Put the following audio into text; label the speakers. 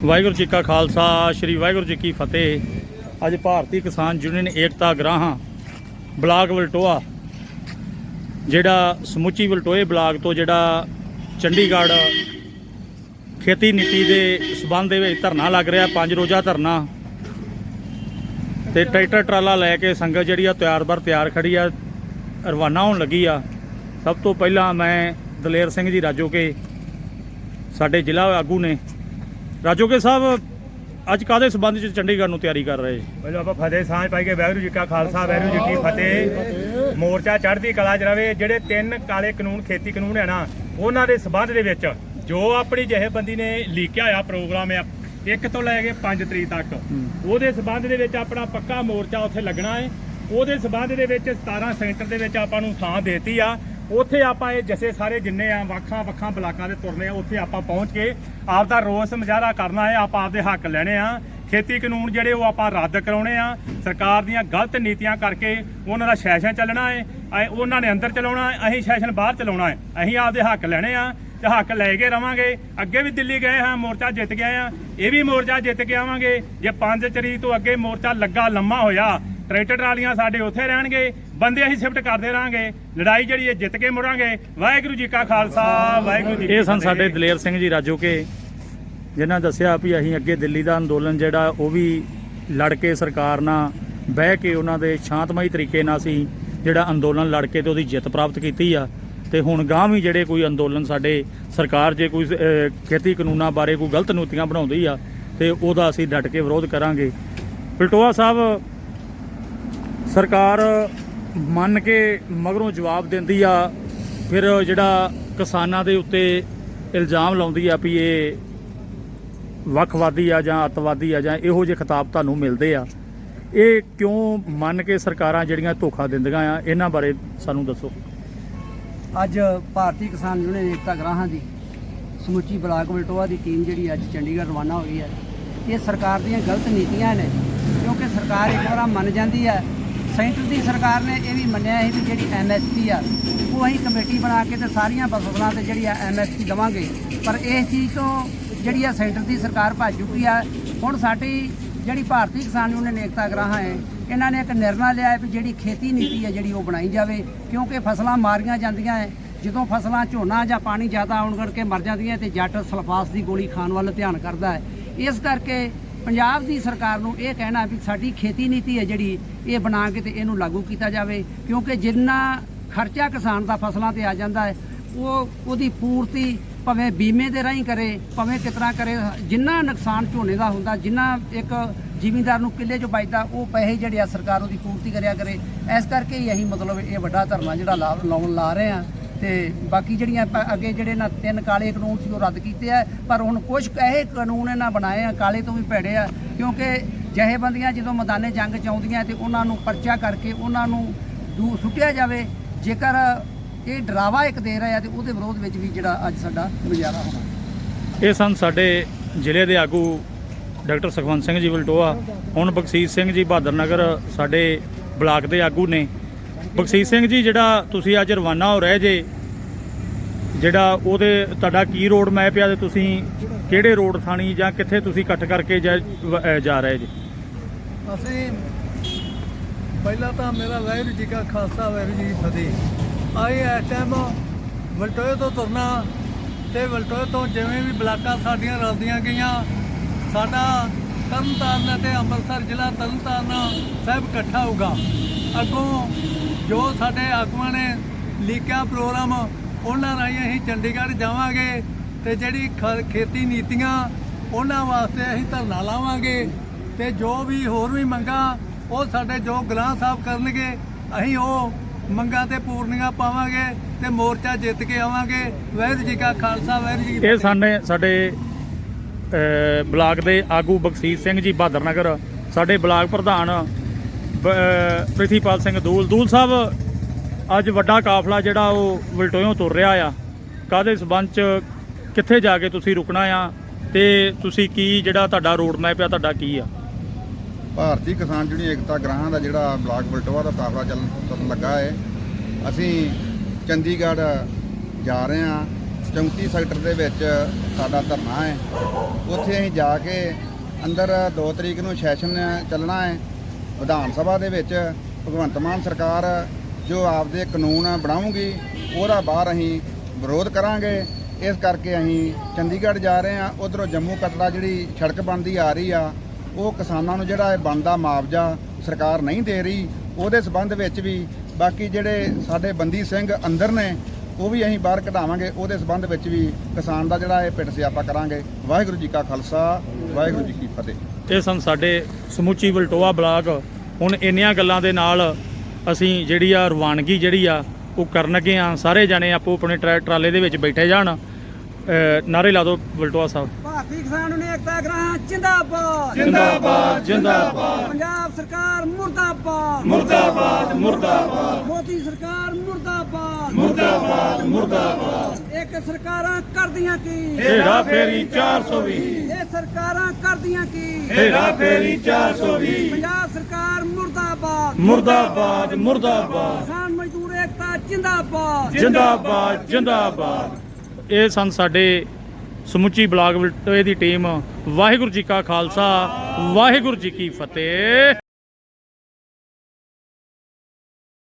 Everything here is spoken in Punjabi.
Speaker 1: ਵਾਹਿਗੁਰੂ ਜੀ ਕਾ ਖਾਲਸਾ, ਸ੍ਰੀ ਵਾਹਿਗੁਰੂ ਜੀ ਕੀ ਫਤਿਹ। ਅੱਜ ਭਾਰਤੀ ਕਿਸਾਨ ਯੂਨੀਅਨ ਏਕਤਾ ਗਰਾਹਾਂ, ਬਲਾਕ ਵਲਟੋਆ, ਜਿਹੜਾ ਸਮੁੱਚੀ ਵਲਟੋਏ ਬਲਾਕ ਤੋਂ ਜਿਹੜਾ ਚੰਡੀਗੜ੍ਹ ਖੇਤੀ ਨੀਤੀ ਦੇ ਸਬੰਧ ਦੇ ਵਿੱਚ ਧਰਨਾ ਲੱਗ ਰਿਹਾ, ਪੰਜ ਰੋਜ਼ਾ ਧਰਨਾ। ਤੇ ਟਰੈਕਟਰ ਟਰਾਲਾ ਲੈ ਕੇ ਸੰਗਤ ਜਿਹੜੀ ਆ ਤਿਆਰ ਬਰ ਤਿਆਰ ਖੜੀ ਆ, ਰਵਾਨਾ ਹੋਣ ਲੱਗੀ ਆ। ਸਭ ਤੋਂ ਪਹਿਲਾਂ ਮੈਂ ਦਲੇਰ ਸਿੰਘ ਜੀ ਰਾਜੋਕੇ, ਸਾਡੇ ਜ਼ਿਲ੍ਹਾ ਆਗੂ ਨੇ ਰਾਜੋਕੇ ਸਾਹਿਬ, ਅੱਜ ਕਾਦੇ ਸਬੰਧ ਚ ਚੰਡੀਗੜ੍ਹ ਨੂੰ ਤਿਆਰੀ ਕਰ ਰਹੇ?
Speaker 2: ਪਹਿਲਾਂ ਆਪਾਂ ਫਤਿਹ ਸਾਂਝ ਪਾਈ ਕੇ ਵਾਹਿਗੁਰੂ ਜੀ ਕਾ ਖਾਲਸਾ, ਵਾਹਿਗੁਰੂ ਜੀ ਕੀ ਫਤਿਹ। ਮੋਰਚਾ ਚੜ੍ਹਦੀ ਕਲਾ ਚ ਰਵੇ, ਜਿਹੜੇ ਤਿੰਨ ਕਾਲੇ ਕਾਨੂੰਨ, ਖੇਤੀ ਕਾਨੂੰਨ ਹੈ ਨਾ, ਉਹਨਾਂ ਦੇ ਸਬੰਧ ਦੇ ਵਿੱਚ ਜੋ ਆਪਣੀ ਜਥੇਬੰਦੀ ਨੇ ਲੀਕਿਆ ਹੋਇਆ ਪ੍ਰੋਗਰਾਮ ਆ, ਇੱਕ ਤੋਂ ਲੈ ਕੇ 5 ਤਰੀਕ ਤੱਕ, ਉਹਦੇ ਸਬੰਧ ਦੇ ਵਿੱਚ ਆਪਣਾ ਪੱਕਾ ਮੋਰਚਾ ਉੱਥੇ ਲੱਗਣਾ ਹੈ। ਉਹਦੇ ਸਬੰਧ ਦੇ ਵਿੱਚ 17 ਸੈਂਟਰ ਦੇ ਵਿੱਚ ਆਪਾਂ ਨੂੰ ਥਾਂ ਦੇਤੀ ਆ। ਉੱਥੇ ਆਪਾਂ ਇਹ ਜਸੇ ਸਾਰੇ ਜਿੰਨੇ ਆ, ਵੱਖਾਂ ਵੱਖਾਂ ਬਲਾਕਾਂ ਦੇ ਤੁਰਨੇ ਆ, ਉੱਥੇ ਆਪਾਂ ਪਹੁੰਚ ਕੇ ਆਪ ਦਾ ਰੋਸ ਮੁਜ਼ਾਹਰਾ ਕਰਨਾ ਹੈ ਆਪਾਂ ਆਪਦੇ ਹੱਕ ਲੈਣੇ ਆ। ਖੇਤੀ ਕਾਨੂੰਨ ਜਿਹੜੇ ਉਹ ਆਪਾਂ ਰੱਦ ਕਰਾਉਣੇ ਆ। ਸਰਕਾਰ ਦੀਆਂ ਗਲਤ ਨੀਤੀਆਂ ਕਰਕੇ ਉਹਨਾਂ ਦਾ ਸੈਸ਼ਨ ਚੱਲਣਾ ਹੈ ਉਹਨਾਂ ਨੇ ਅੰਦਰ ਚਲਾਉਣਾ ਹੈ ਅਸੀਂ ਸੈਸ਼ਨ ਬਾਹਰ ਚਲਾਉਣਾ ਹੈ ਅਸੀਂ ਆਪਦੇ ਹੱਕ ਲੈਣੇ ਆ ਤੇ ਹੱਕ ਲੈ ਕੇ ਰਵਾਂਗੇ। ਅੱਗੇ ਵੀ ਦਿੱਲੀ ਗਏ ਹਾਂ, ਮੋਰਚਾ ਜਿੱਤ ਗਏ ਆ। ਇਹ ਵੀ ਮੋਰਚਾ ਜਿੱਤ ਕੇ ਆਵਾਂਗੇ। ਜੇ ਪੰਜ ਤਰੀਕ ਤੋਂ ਅੱਗੇ ਮੋਰਚਾ ਲੱਗਾ ਲੰਮਾ ਹੋਇਆ, ਟਰੈਕਟਰ ਟਰਾਲੀਆਂ ਸਾਡੇ ਉੱਥੇ ਰਹਿਣਗੇ। ਬੰਦੇ ਅਸੀਂ ਸ਼ਿਫਟ ਕਰਦੇ ਰਹਾਂਗੇ ਲੜਾਈ ਜਿਹੜੀ ਹੈ ਜਿੱਤ ਕੇ ਮੁੜਾਂਗੇ। ਵਾਹਿਗੁਰੂ ਜੀ ਕਾ ਖਾਲਸਾ ਵਾਹਿਗੁਰੂ ਜੀ
Speaker 1: ਇਹ ਸਨ। ਸਾਡੇ ਦਲੇਰ ਸਿੰਘ ਜੀ ਰਾਜੋਕੇ ਜਿਨ੍ਹਾਂ ਦੱਸਿਆ ਵੀ ਅਸੀਂ ਅੱਗੇ ਦਿੱਲੀ ਦਾ ਅੰਦੋਲਨ ਜਿਹੜਾ ਉਹ ਵੀ ਲੜ ਕੇ ਸਰਕਾਰ ਨਾਲ ਬਹਿ ਕੇ ਉਹਨਾਂ ਦੇ ਸ਼ਾਂਤਮਈ ਤਰੀਕੇ ਨਾਲ ਅਸੀਂ ਜਿਹੜਾ ਅੰਦੋਲਨ ਲੜ ਕੇ ਤੇ ਉਹਦੀ ਜਿੱਤ ਪ੍ਰਾਪਤ ਕੀਤੀ ਆ। ਤੇ ਹੁਣ ਗਾਂ ਵੀ ਜਿਹੜੇ ਕੋਈ ਅੰਦੋਲਨ ਸਾਡੇ ਸਰਕਾਰ ਜੇ ਕੋਈ ਖੇਤੀ ਕਾਨੂੰਨਾਂ ਬਾਰੇ ਕੋਈ ਗਲਤ ਨੀਤੀਆਂ ਬਣਾਉਂਦੀ ਆ ਤੇ ਉਹਦਾ ਅਸੀਂ ਡਟ ਕੇ ਵਿਰੋਧ ਕਰਾਂਗੇ। ਪਲਟੋਆ ਸਾਹਿਬ ਸਰਕਾਰ ਮੰਨ ਕੇ ਮਗਰੋਂ ਜਵਾਬ ਦਿੰਦੀ ਆ, ਫਿਰ ਜਿਹੜਾ ਕਿਸਾਨਾਂ ਦੇ ਉੱਤੇ ਇਲਜ਼ਾਮ ਲਾਉਂਦੀ ਆ ਵੀ ਇਹ ਵੱਖਵਾਦੀ ਆ ਜਾਂ ਅੱਤਵਾਦੀ ਆ ਜਾਂ ਇਹੋ ਜਿਹੇ ਖਿਤਾਬ ਤੁਹਾਨੂੰ ਮਿਲਦੇ ਆ, ਇਹ ਕਿਉਂ ਮੰਨ ਕੇ ਸਰਕਾਰਾਂ ਜਿਹੜੀਆਂ ਧੋਖਾ ਦਿੰਦੀਆਂ ਆ, ਇਹਨਾਂ ਬਾਰੇ ਸਾਨੂੰ ਦੱਸੋ।
Speaker 3: ਅੱਜ ਭਾਰਤੀ ਕਿਸਾਨ ਯੂਨੀਅਨ ਏਕਤਾ ਗ੍ਰਾਹਾਂ ਦੀ ਸਮੁੱਚੀ ਬਲਾਕ ਵਲਟੋਆ ਦੀ ਟੀਮ ਜਿਹੜੀ ਅੱਜ ਚੰਡੀਗੜ੍ਹ ਰਵਾਨਾ ਹੋਈ ਹੈ, ਇਹ ਸਰਕਾਰ ਦੀਆਂ ਗਲਤ ਨੀਤੀਆਂ ਨੇ, ਕਿਉਂਕਿ ਸਰਕਾਰ ਇੱਕ ਵਾਰ ਮੰਨ ਜਾਂਦੀ ਹੈ ਸੈਂਟਰ ਦੀ ਸਰਕਾਰ ਨੇ ਇਹ ਵੀ ਮੰਨਿਆ ਸੀ ਵੀ ਜਿਹੜੀ ਐਮਐਸਪੀ ਆ, ਉਹ ਅਸੀਂ ਕਮੇਟੀ ਬਣਾ ਕੇ ਤੇ ਸਾਰੀਆਂ ਫਸਲਾਂ ਤੇ ਜਿਹੜੀ ਆ ਐਮਐਸਪੀ ਦਵਾਂਗੇ। ਪਰ ਇਸ ਚੀਜ਼ ਤੋਂ ਜਿਹੜੀ ਆ ਸੈਂਟਰ ਦੀ ਸਰਕਾਰ ਭੱਜ ਚੁੱਕੀ ਆ, ਹੁਣ ਸਾਡੀ ਜਿਹੜੀ ਭਾਰਤੀ ਕਿਸਾਨ ਯੂਨੀਅਨ ਏਕਤਾ ਗਰਾਹਾਂ ਹੈ, ਇਹਨਾਂ ਨੇ ਇੱਕ ਨਿਰਣਾ ਲਿਆ ਹੈ ਵੀ ਜਿਹੜੀ ਖੇਤੀ ਨੀਤੀ ਹੈ ਜਿਹੜੀ ਉਹ ਬਣਾਈ ਜਾਵੇ, ਕਿਉਂਕਿ ਫਸਲਾਂ ਮਾਰੀਆਂ ਜਾਂਦੀਆਂ ਹੈ। ਜਦੋਂ ਫਸਲਾਂ ਝੋਨਾ ਜਾਂ ਪਾਣੀ ਜ਼ਿਆਦਾ ਆਉਣ ਕਰਕੇ ਮਰ ਜਾਂਦੀਆਂ ਤੇ ਜੱਟ ਸਲਫਾਸ ਦੀ ਗੋਲੀ ਖਾਣ ਵੱਲ ਧਿਆਨ ਕਰਦਾ ਹੈ। ਇਸ ਕਰਕੇ ਪੰਜਾਬ ਦੀ ਸਰਕਾਰ ਨੂੰ ਇਹ ਕਹਿਣਾ ਵੀ ਸਾਡੀ ਖੇਤੀ ਨੀਤੀ ਹੈ ਜਿਹੜੀ ਇਹ ਬਣਾ ਕੇ ਤੇ ਇਹਨੂੰ ਲਾਗੂ ਕੀਤਾ ਜਾਵੇ, ਕਿਉਂਕਿ ਜਿੰਨਾ ਖਰਚਾ ਕਿਸਾਨ ਦਾ ਫਸਲਾਂ ਤੇ ਆ ਜਾਂਦਾ ਹੈ, ਉਹ ਉਹਦੀ ਪੂਰਤੀ ਭਾਵੇਂ ਬੀਮੇ ਦੇ ਰਾਹੀਂ ਕਰੇ, ਭਾਵੇਂ ਕਿਤਨਾ ਕਰੇ, ਜਿੰਨਾ ਨੁਕਸਾਨ ਝੋਨੇ ਦਾ ਹੁੰਦਾ, ਜਿੰਨਾ ਇੱਕ ਜ਼ਿਮੀਂਦਾਰ ਨੂੰ ਕਿੱਲੇ 'ਚ ਬਚਦਾ ਉਹ ਪੈਸੇ ਜਿਹੜੇ ਆ ਸਰਕਾਰ ਉਹਦੀ ਪੂਰਤੀ ਕਰਿਆ ਕਰੇ। ਇਸ ਕਰਕੇ ਹੀ ਅਸੀਂ ਮਤਲਬ ਇਹ ਵੱਡਾ ਧਰਨਾ ਜਿਹੜਾ ਲਾ- ਲਾਉਣ ਲਾ ਰਹੇ ਆ ਤੇ ਬਾਕੀ ਜਿਹੜੀਆਂ ਅੱਗੇ ਜਿਹੜੇ ਨਾ ਤਿੰਨ ਕਾਲੇ ਕਾਨੂੰਨ ਸੀ ਉਹ ਰੱਦ ਕੀਤੇ ਆ, ਪਰ ਹੁਣ ਕੁਝ ਇਹ ਕਾਨੂੰਨ ਇਹਨਾਂ ਬਣਾਏ ਆ, ਕਾਲੇ ਤੋਂ ਵੀ ਭੈੜੇ ਆ, ਕਿਉਂਕਿ ਜਥੇਬੰਦੀਆਂ ਜਦੋਂ ਮੈਦਾਨੇ ਜੰਗ ਚ ਆਉਂਦੀਆਂ ਤੇ ਉਹਨਾਂ ਨੂੰ ਪਰਚਾ ਕਰਕੇ ਉਹਨਾਂ ਨੂੰ ਦੂ, ਸੁੱਟਿਆ ਜਾਵੇ, ਜੇਕਰ ਇਹ ਡਰਾਵਾ ਇੱਕ ਦੇ ਰਿਹਾ ਆ ਤੇ ਉਹਦੇ ਵਿਰੋਧ ਵਿੱਚ ਵੀ ਜਿਹੜਾ ਅੱਜ ਸਾਡਾ ਮੁਜ਼ਾਹਰਾ ਹੋਣਾ।
Speaker 1: ਇਹ ਸਨ ਸਾਡੇ ਜ਼ਿਲ੍ਹੇ ਦੇ ਆਗੂ ਡਾਕਟਰ ਸੁਖਵੰਤ ਸਿੰਘ ਜੀ ਵਲਟੋਆ, ਹੁਣ ਬਖਸ਼ੀਸ਼ ਸਿੰਘ ਜੀ ਬਹਾਦਰ ਨਗਰ ਸਾਡੇ ਬਲਾਕ ਦੇ ਆਗੂ ਨੇ। ਬਖਸ਼ੀਸ਼ ਸਿੰਘ ਜੀ, ਜਿਹੜਾ ਤੁਸੀਂ ਅੱਜ ਰਵਾਨਾ ਹੋ ਰਹੇ ਜੇ, ਜਿਹੜਾ ਉਹਦੇ, ਤੁਹਾਡਾ ਕੀ ਰੋਡ ਮੈਪ ਆ ਤੇ ਤੁਸੀਂ ਕਿਹੜੇ ਰੋਡ ਥਾਣੀ ਜਾਂ ਕਿੱਥੇ ਤੁਸੀਂ ਇਕੱਠ ਕਰਕੇ ਜਾ ਰਹੇ ਜੇ?
Speaker 4: ਅਸੀਂ ਪਹਿਲਾਂ ਤਾਂ ਮੇਰਾ ਵਾਹਿਗੁਰੂ ਜੀ ਕਾ ਖਾਲਸਾ, ਵਾਹਿਗੁਰੂ ਜੀ ਫਤਿਹ। ਆਏ ਇਸ ਟਾਈਮ ਵਲਟੋਏ ਤੋਂ ਤੁਰਨਾ ਤੇ ਵਲਟੋਏ ਤੋਂ ਜਿਵੇਂ ਵੀ ਬਲਾਕਾਂ ਸਾਡੀਆਂ ਰਲਦੀਆਂ ਗਈਆਂ, ਸਾਡਾ ਤਰਨਤਾਰਨ ਤੇ ਅੰਮ੍ਰਿਤਸਰ ਜ਼ਿਲ੍ਹਾ ਤਰਨਤਾਰਨ ਸਾਹਿਬ ਇਕੱਠਾ ਹੋਊਗਾ। ਅੱਗੋਂ ਜੋ ਸਾਡੇ ਆਗੂਆਂ ਨੇ ਲੀਕਿਆ ਪ੍ਰੋਗਰਾਮ ਉਹਨਾਂ ਰਾਹੀਂ ਅਸੀਂ ਚੰਡੀਗੜ੍ਹ ਜਾਵਾਂਗੇ ਤੇ ਜਿਹੜੀ ਖੇਤੀ ਨੀਤੀਆਂ ਉਹਨਾਂ ਵਾਸਤੇ ਅਸੀਂ ਧਰਨਾ ਲਾਵਾਂਗੇ ਤੇ ਜੋ ਵੀ ਹੋਰ ਵੀ ਮੰਗਾਂ ਉਹ ਸਾਡੇ ਜੋ ਗ੍ਰਾਂ ਸਾਹਿਬ ਕਰਨਗੇ ਅਸੀਂ ਉਹ ਮੰਗਾਂ ਤੇ ਪੂਰਨੀਆਂ ਪਾਵਾਂਗੇ ਤੇ ਮੋਰਚਾ ਜਿੱਤ ਕੇ ਆਵਾਂਗੇ। ਵਾਹਿਗੁਰੂ ਜੀ ਕਾ ਖਾਲਸਾ ਵਾਹਿਗੁਰੂ ਜੀ
Speaker 1: ਇਹ ਸਾਡੇ ਅਹ, ਬਲਾਕ ਦੇ ਆਗੂ ਬਖਸ਼ੀਸ਼ ਸਿੰਘ ਜੀ ਬਹਾਦਰ ਨਗਰ ਸਾਡੇ ਬਲਾਕ ਪ੍ਰਧਾਨ ਪ੍ਰਿਥੀਪਾਲ ਸਿੰਘ ਦੂਲ। ਦੂਲ ਸਾਹਿਬ, ਅੱਜ ਵੱਡਾ ਕਾਫਲਾ ਜਿਹੜਾ ਉਹ ਵਲਟੋਇਓਂ ਤੁਰ ਰਿਹਾ ਆ। ਕਾਦੇ ਸਬੰਧ ਚ, ਕਿੱਥੇ ਜਾ ਕੇ ਤੁਸੀਂ ਰੁਕਣਾ ਆ ਤੇ ਤੁਸੀਂ ਕੀ ਜਿਹੜਾ ਤੁਹਾਡਾ ਰੋਡ ਮੈਪ ਆ, ਤੁਹਾਡਾ ਕੀ ਆ?
Speaker 5: ਭਾਰਤੀ ਕਿਸਾਨ ਯੂਨੀਅਨ ਏਕਤਾ ਗ੍ਰਾਹਾਂ ਦਾ ਜਿਹੜਾ ਬਲਾਕ ਬਲਟੋਆ ਦਾ ਕਾਫਲਾ ਚੱਲਣ ਲੱਗਾ ਹੈ ਅਸੀਂ ਚੰਡੀਗੜ੍ਹ ਜਾ ਰਹੇ ਹਾਂ। 34 ਸੈਕਟਰ ਦੇ ਵਿੱਚ ਸਾਡਾ ਧਰਨਾ ਹੈ ਉੱਥੇ ਅਸੀਂ ਜਾ ਕੇ ਅੰਦਰ 2 ਤਰੀਕ ਨੂੰ ਸੈਸ਼ਨ ਚੱਲਣਾ ਹੈ ਵਿਧਾਨ ਸਭਾ ਦੇ ਵਿੱਚ ਭਗਵੰਤ ਮਾਨ ਸਰਕਾਰ ਜੋ ਆਪਦੇ ਕਾਨੂੰਨ ਬਣਾਉਗੀ ਉਹਦਾ ਬਾਹਰ ਅਸੀਂ ਵਿਰੋਧ ਕਰਾਂਗੇ। ਇਸ ਕਰਕੇ ਅਸੀਂ ਚੰਡੀਗੜ੍ਹ ਜਾ ਰਹੇ ਹਾਂ। ਉਧਰੋਂ ਜੰਮੂ ਕਟੜਾ ਜਿਹੜੀ ਸੜਕ ਬਣਦੀ ਆ ਰਹੀ ਆ, ਉਹ ਕਿਸਾਨਾਂ ਨੂੰ ਜਿਹੜਾ ਇਹ ਬਣਦਾ ਮੁਆਵਜ਼ਾ ਸਰਕਾਰ ਨਹੀਂ ਦੇ ਰਹੀ, ਉਹਦੇ ਸਬੰਧ ਵਿੱਚ ਵੀ ਬਾਕੀ ਜਿਹੜੇ ਸਾਡੇ ਬੰਦੀ ਸਿੰਘ ਅੰਦਰ ਨੇ, ਉਹ ਵੀ ਅਸੀਂ ਬਾਹਰ ਕਢਾਵਾਂਗੇ। ਉਹਦੇ ਸਬੰਧ ਵਿੱਚ ਵੀ ਕਿਸਾਨ ਦਾ ਜਿਹੜਾ ਇਹ ਪਿੰਡ ਸਿਆਪਾ ਕਰਾਂਗੇ। ਵਾਹਿਗੁਰੂ ਜੀ ਕਾ ਖਾਲਸਾ, ਵਾਹਿਗੁਰੂ ਜੀ ਕੀ ਫਤਿਹ।
Speaker 1: ਇਹ ਸਨ ਸਾਡੇ ਸਮੁੱਚੀ ਵਲਟੋਆ ਬਲਾਕ ਹੁਣ ਇੰਨੀਆਂ ਗੱਲਾਂ ਦੇ ਨਾਲ ਅਸੀਂ ਜਿਹੜੀ ਆ ਰਵਾਨਗੀ ਜਿਹੜੀ ਆ ਉਹ ਕਰਨ ਲੱਗੇ ਆ ਸਾਰੇ ਜਣੇ ਆਪੋ ਆਪਣੇ ਟਰੈ- ਟਰਾਲੇ ਦੇ ਵਿੱਚ ਬੈਠੇ ਜਾਣ। ਨਾਰੇ ਲਾ ਦਿਓ ਵਲਟੋਆ ਸਾਹਿਬ।
Speaker 3: ਭਾਰਤੀ ਕਿਸਾਨ ਯੂਨੀਅਨ ਏਕਤਾ ਗ੍ਰਾਹਾਂ ਜਿੰਦਾਬਾਦ।
Speaker 1: ਜਿੰਦਾਬਾਦ ਜਿੰਦਾਬਾਦ।
Speaker 3: ਪੰਜਾਬ ਸਰਕਾਰ ਮੁਰਦਾਬਾਦ।
Speaker 1: ਮੁਰਦਾਬਾਦ ਮੁਰਦਾਬਾਦ।
Speaker 3: ਮੋਦੀ ਸਰਕਾਰ ਮੁਰਦਾਬਾਦ।
Speaker 1: ਮੁਰਦਾਬਾਦ ਮੁਰਦਾਬਾਦ।
Speaker 3: ਇੱਕ ਸਰਕਾਰਾਂ ਕਰਦੀਆਂ ਕੀ?
Speaker 1: ਹੇਰਾ ਫੇਰੀ 420
Speaker 3: ਇਹ ਸਰਕਾਰਾਂ ਕਰਦੀਆਂ ਕੀ?
Speaker 1: ਹੇਰਾ ਫੇਰੀ 420
Speaker 3: ਪੰਜਾਬ ਸਰਕਾਰ ਮੁਰਦਾਬਾਦ।
Speaker 1: ਮੁਰਦਾਬਾਦ ਮੁਰਦਾਬਾਦ।
Speaker 3: ਕਿਸਾਨ ਮਜ਼ਦੂਰ ਏਕਤਾ ਜਿੰਦਾਬਾਦ।
Speaker 1: ਜਿੰਦਾਬਾਦ ਜਿੰਦਾਬਾਦ। ਇਹ ਸਨ ਸਾਡੇ ਸਮੁੱਚੀ ਬਲਾਕ ਵਲਟੋਏ ਦੀ ਟੀਮ। ਵਾਹਿਗੁਰੂ ਜੀ ਕਾ ਖਾਲਸਾ ਵਾਹਿਗੁਰੂ ਜੀ ਕੀ ਫਤਿਹ।